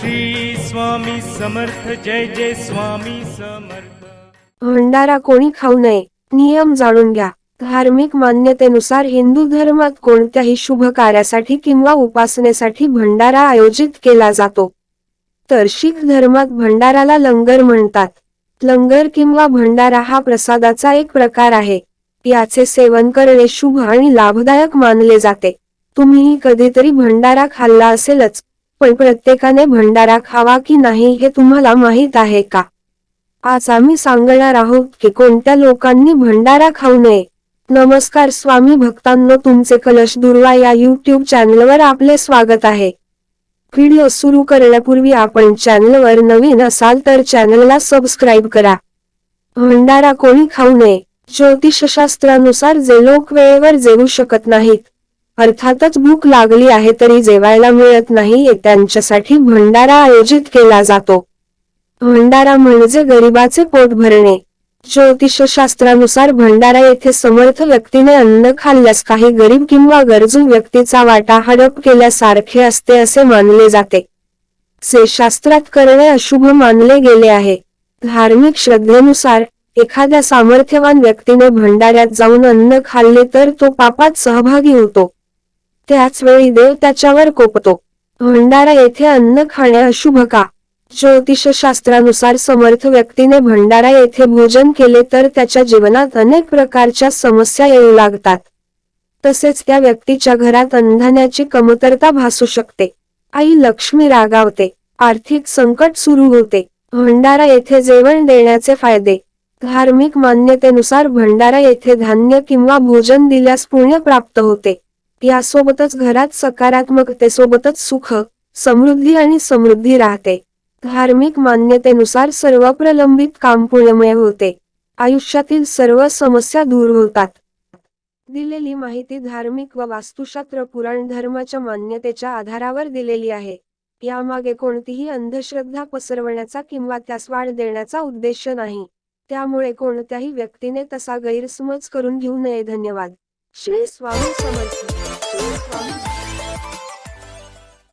श्री स्वामी समर्थ जय जय स्वामी समर्थ. भंडारा कोणी खाऊ नये नियम जाणून घ्या. धार्मिक मान्यतेनुसार हिंदू धर्मात कोणत्याही शुभ कार्यासाठी किंवा उपासनेसाठी भंडारा आयोजित केला जातो. तर शीख धर्मात भंडाराला लंगर म्हणतात. लंगर किंवा भंडारा हा प्रसादाचा एक प्रकार आहे. याचे सेवन करणे शुभ आणि लाभदायक मानले जाते. तुम्हीही कधीतरी भंडारा खाल्ला असेलच. पण प्रत्येकाने भंडारा खावा की नाही हे तुम्हाला माहीत आहे का? आज आम्ही सांगणार आहोत की कोणत्या लोकांनी भंडारा खाऊ नये. नमस्कार स्वामी भक्तांनो तुमचे कलश दुर्वा या युट्यूब चॅनलवर आपले स्वागत आहे. व्हिडिओ सुरू करण्यापूर्वी आपण चॅनलवर नवीन असाल तर चॅनलला सबस्क्राईब करा. भंडारा कोणी खाऊ नये. ज्योतिषशास्त्रानुसार जे लोक वेळेवर जेवू शकत नाहीत. अर्थातच भूक लागली आहे तरी जेवायला मिळत नाही त्यांच्यासाठी भंडारा आयोजित केला जातो. भंडारा म्हणजे गरिबाचे पोट भरणे. ज्योतिषशास्त्रानुसार भंडारा येथे समर्थ व्यक्तीने अन्न खाल्ल्यास काही गरीब किंवा गरजू व्यक्तीचा वाटा हडप केल्यासारखे असते असे मानले जाते. से शास्त्रात करणे अशुभ मानले गेले आहे. धार्मिक श्रद्धेनुसार एखाद्या सामर्थ्यवान व्यक्तीने भंडाऱ्यात जाऊन अन्न खाल्ले तर तो पापात सहभागी होतो. त्याच वेळी देव त्याच्यावर कोपतो. भंडारा येथे अन्न खाणे अशुभ का? ज्योतिषशास्त्रानुसार समर्थ व्यक्तीने भंडारा येथे भोजन केले तर त्याच्या जीवनात अनेक प्रकारच्या समस्या येऊ लागतात. तसेच त्या व्यक्तीच्या घरात अन्नधान्याची कमतरता भासू शकते. आई लक्ष्मी रागावते. आर्थिक संकट सुरू होते. भंडारा येथे जेवण देण्याचे फायदे. धार्मिक मान्यतेनुसार भंडारा येथे धान्य किंवा भोजन दिल्यास पुण्य प्राप्त होते. यासोबतच घरात सकारात्मकतेसोबतच सुख समृद्धी आणि समृद्धी राहते. धार्मिक मान्यतेनुसार सर्व प्रलंबित काम पुण्यमय होते. आयुष्यातील सर्व समस्या दूर होतात. दिलेली माहिती धार्मिक व वास्तुशास्त्र पुराण धर्माच्या मान्यतेच्या आधारावर दिलेली आहे. यामागे कोणतीही अंधश्रद्धा पसरवण्याचा किंवा त्यास वाढ देण्याचा उद्देश नाही. त्यामुळे कोणत्याही व्यक्तीने तसा गैरसमज करून घेऊ नये. धन्यवाद. श्री स्वामी समर्थ श्री स्वामी